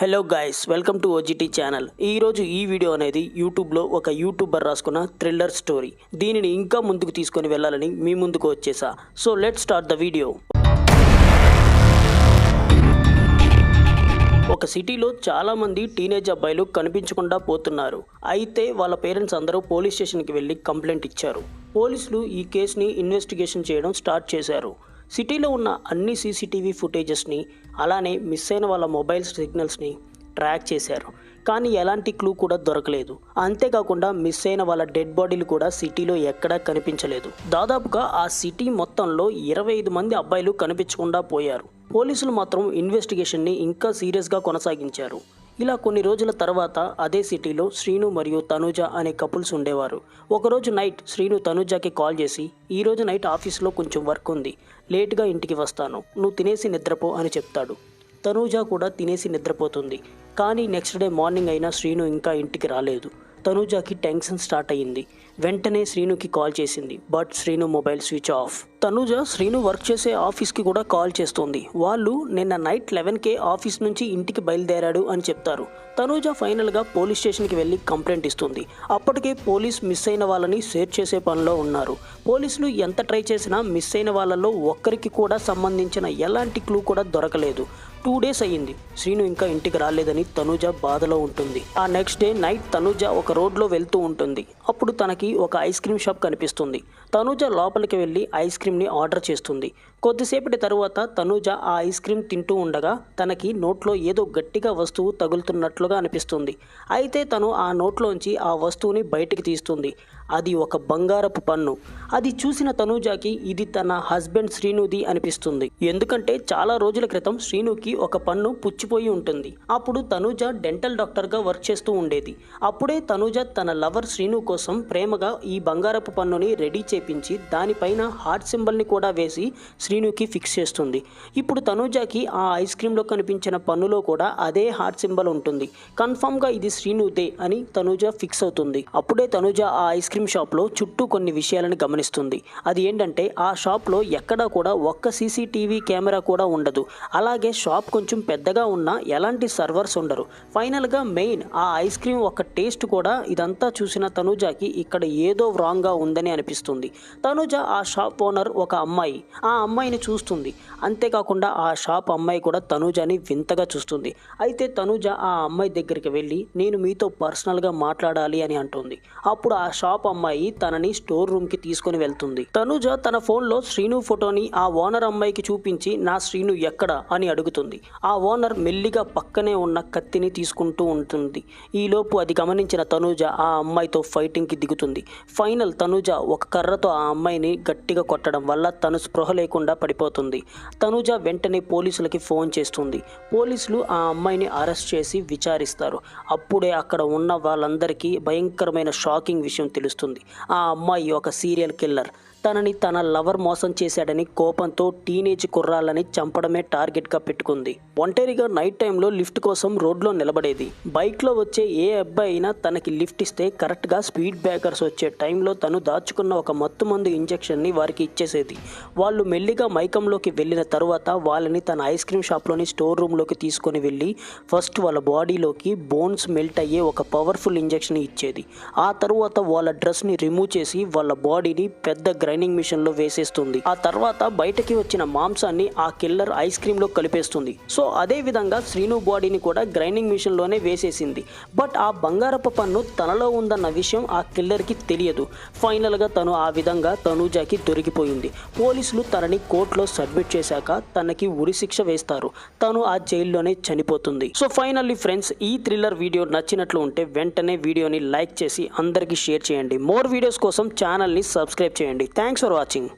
Hello guys welcome to OGT channel ఈరోజు ఈ video అనేది యూట్యూబ్లో ఒక యూట్యూబర్ రాసుకున్న థ్రిల్లర్ స్టోరీ దీనిని ఇంకా ముందుకు తీసుకొని వెళ్ళాలని మీ ముందుకు వచ్చేసా. So let start the video ఒక సిటీలో చాలామంది టీనేజ్ అబ్బాయిలు కనిపించకుండా పోతున్నారు. అయితే వాళ్ళ పేరెంట్స్ అందరూ పోలీస్ స్టేషన్కి వెళ్ళి కంప్లైంట్ ఇచ్చారు. పోలీసులు ఈ కేసుని ఇన్వెస్టిగేషన్ చేయడం స్టార్ట్ చేశారు. సిటీలో ఉన్న అన్ని సీసీటీవీ ఫుటేజెస్ని అలానే మిస్ అయిన వాళ్ళ మొబైల్ సిగ్నల్స్ని ట్రాక్ చేశారు. కానీ ఎలాంటి క్లూ కూడా దొరకలేదు. అంతేకాకుండా మిస్ అయిన వాళ్ళ డెడ్ బాడీలు కూడా సిటీలో ఎక్కడా కనిపించలేదు. దాదాపుగా ఆ సిటీ మొత్తంలో ఇరవై ఐదు మంది అబ్బాయిలు కనిపించకుండా పోయారు. పోలీసులు మాత్రం ఇన్వెస్టిగేషన్ని ఇంకా సీరియస్గా కొనసాగించారు. ఇలా కొన్ని రోజుల తర్వాత అదే సిటీలో శ్రీను మరియు తనుజ అనే కపుల్స్ ఉండేవారు. ఒకరోజు నైట్ శ్రీను తనుజకి కాల్ చేసి ఈ రోజు నైట్ ఆఫీస్లో కొంచెం వర్క్ ఉంది. లేట్గా ఇంటికి వస్తాను. నువ్వు తినేసి నిద్రపో అని చెప్తాడు. తనూజ కూడా తినేసి నిద్రపోతుంది. కానీ నెక్స్ట్ డే మార్నింగ్ అయినా శ్రీను ఇంకా ఇంటికి రాలేదు. తనూజకి టెన్షన్ స్టార్ట్ అయ్యింది. వెంటనే శ్రీనుకి కాల్ చేసింది but Srinu mobile switch off. Tanuja Srinu work చేసే ఆఫీస్కి కూడా కాల్ చేస్తుంది. వాళ్ళు నిన్న నైట్ లెవెన్కే ఆఫీస్ నుంచి ఇంటికి బయలుదేరాడు అని చెప్తారు. తనూజ ఫైనల్గా పోలీస్ స్టేషన్కి వెళ్ళి కంప్లైంట్ ఇస్తుంది. అప్పటికే పోలీస్ మిస్ అయిన వాళ్ళని సేర్ చేసే పనిలో ఉన్నారు. పోలీసులు ఎంత ట్రై చేసినా మిస్ అయిన వాళ్ళలో ఒక్కరికి కూడా సంబంధించిన ఎలాంటి క్లూ కూడా దొరకలేదు. టూ డేస్ అయ్యింది. శ్రీను ఇంకా ఇంటికి రాలేదని తనూజ బాధలో ఉంటుంది. ఆ నెక్స్ట్ డే నైట్ తనూజ ఒక రోడ్లో వెళ్తూ ఉంటుంది. అప్పుడు తనకి ఒక ఐస్ క్రీమ్ షాప్ కనిపిస్తుంది. తనూజ లోపలికి వెళ్ళి ఐస్ క్రీమ్ని ఆర్డర్ చేస్తుంది. కొద్దిసేపటి తరువాత తనూజ ఆ ఐస్ క్రీమ్ తింటూ ఉండగా తనకి నోట్లో ఏదో గట్టిగా వస్తువు తగులుతున్నట్లుగా అనిపిస్తుంది. అయితే తను ఆ నోట్లోంచి ఆ వస్తువుని బయటికి తీస్తుంది. అది ఒక బంగారపు పన్ను. అది చూసిన తనూజాకి ఇది తన హస్బెండ్ శ్రీనుది అనిపిస్తుంది. ఎందుకంటే చాలా రోజుల క్రితం శ్రీనుకి ఒక పన్ను పుచ్చిపోయి ఉంటుంది. అప్పుడు తనూజ డెంటల్ డాక్టర్గా వర్క్ చేస్తూ ఉండేది. అప్పుడే తనూజ తన లవర్ శ్రీను కోసం ప్రేమగా ఈ బంగారపు పన్నుని రెడీ చేపించి దానిపైన హార్ట్ సింబల్ని కూడా వేసి శ్రీనుకి ఫిక్స్ చేస్తుంది. ఇప్పుడు తనూజాకి ఆ ఐస్ క్రీమ్లో కనిపించిన పన్నులో కూడా అదే హార్ట్ సింబల్ ఉంటుంది. కన్ఫామ్గా ఇది శ్రీనుదే అని తనూజ ఫిక్స్ అవుతుంది. అప్పుడే తనూజ ఆ ఐస్ క్రీమ్ షాప్లో చుట్టూ కొన్ని విషయాలను గమనిస్తుంది. అది ఏంటంటే ఆ షాప్లో ఎక్కడా కూడా ఒక్క సీసీటీవీ కెమెరా కూడా ఉండదు. అలాగే షాప్ కొంచెం పెద్దగా ఉన్నా ఎలాంటి సర్వర్స్ ఉండరు. ఫైనల్గా మెయిన్ ఆ ఐస్ క్రీమ్ ఒక టేస్ట్ కూడా ఇదంతా చూసిన తనూజాకి ఇక్కడ ఏదో రాంగ్గా ఉందని అనిపిస్తుంది. తనూజ ఆ షాప్ ఓనర్ ఒక అమ్మాయి. ఆ అమ్మాయిని చూస్తుంది. అంతేకాకుండా ఆ షాప్ అమ్మాయి కూడా తనూజని వింతగా చూస్తుంది. అయితే తనూజ ఆ అమ్మాయి దగ్గరికి వెళ్ళి నేను మీతో పర్సనల్గా మాట్లాడాలి అని అంటుంది. అప్పుడు ఆ షాప్ అమ్మాయి తనని స్టోర్ రూమ్కి తీసుకుని వెళ్తుంది. తనుజ తన ఫోన్లో శ్రీను ఫోటోని ఆ ఓనర్ అమ్మాయికి చూపించి నా శ్రీను ఎక్కడ? అని అడుగుతుంది. ఆ ఓనర్ మెల్లిగా పక్కనే ఉన్న కత్తిని తీసుకుంటూ ఉంటుంది. ఈలోపు అది గమనించిన తనూజ ఆ అమ్మాయితో ఫైటింగ్కి దిగుతుంది. ఫైనల్ తనూజ ఒక కర్రతో ఆ అమ్మాయిని గట్టిగా కొట్టడం వల్ల తను స్పృహ లేకుండా పడిపోతుంది. తనూజ వెంటనే పోలీసులకి ఫోన్ చేస్తుంది. పోలీసులు ఆ అమ్మాయిని అరెస్ట్ చేసి విచారిస్తారు. అప్పుడే అక్కడ ఉన్న వాళ్ళందరికీ భయంకరమైన షాకింగ్ విషయం తెలుస్తుంది. తెలుస్తుంది ఆ అమ్మాయి ఒక సీరియల్ కిల్లర్. తనని తన లవర్ మోసం చేశాడని కోపంతో టీనేజ్ కుర్రాళ్ళని చంపడమే టార్గెట్గా పెట్టుకుంది. ఒంటరిగా నైట్ టైంలో లిఫ్ట్ కోసం రోడ్లో నిలబడేది. బైక్లో వచ్చే ఏ అబ్బాయి అయినా తనకి లిఫ్ట్ ఇస్తే కరెక్ట్గా స్పీడ్ బ్రేకర్స్ వచ్చే టైంలో తను దాచుకున్న ఒక మత్తు మందు ఇంజెక్షన్ని వారికి ఇచ్చేసేది. వాళ్ళు మెల్లిగా మైకంలోకి వెళ్ళిన తరువాత వాళ్ళని తన ఐస్ క్రీమ్ షాప్లోని స్టోర్ రూమ్లోకి తీసుకొని వెళ్ళి ఫస్ట్ వాళ్ళ బాడీలోకి బోన్స్ మెల్ట్ అయ్యే ఒక పవర్ఫుల్ ఇంజెక్షన్ ఇచ్చేది. ఆ తరువాత వాళ్ళ డ్రెస్ని రిమూవ్ చేసి వాళ్ళ బాడీని పెద్ద గ్రైండింగ్ మిషన్లో వేసేస్తుంది. ఆ తర్వాత బయటకి వచ్చిన మాంసాన్ని ఆ కిల్లర్ ఐస్ క్రీమ్లో కలిపేస్తుంది. సో అదే విధంగా శ్రీను బాడీని కూడా గ్రైండింగ్ మిషన్లోనే వేసేసింది. బట్ ఆ బంగారపు పన్ను తనలో ఉందన్న విషయం ఆ కిల్లర్కి తెలియదు. ఫైనల్గా తను ఆ విధంగా తనూజాకి దొరికిపోయింది. పోలీసులు తనని కోర్టులో సబ్మిట్ చేశాక తనకి ఉరిశిక్ష వేస్తారు. తను ఆ జైల్లోనే చనిపోతుంది. సో ఫైనల్లీ ఫ్రెండ్స్ ఈ థ్రిల్లర్ వీడియో నచ్చినట్లు ఉంటే వెంటనే వీడియోని లైక్ చేసి అందరికీ షేర్ చేయండి. మోర్ వీడియోస్ కోసం ఛానల్ని సబ్స్క్రైబ్ చేయండి. Thanks for watching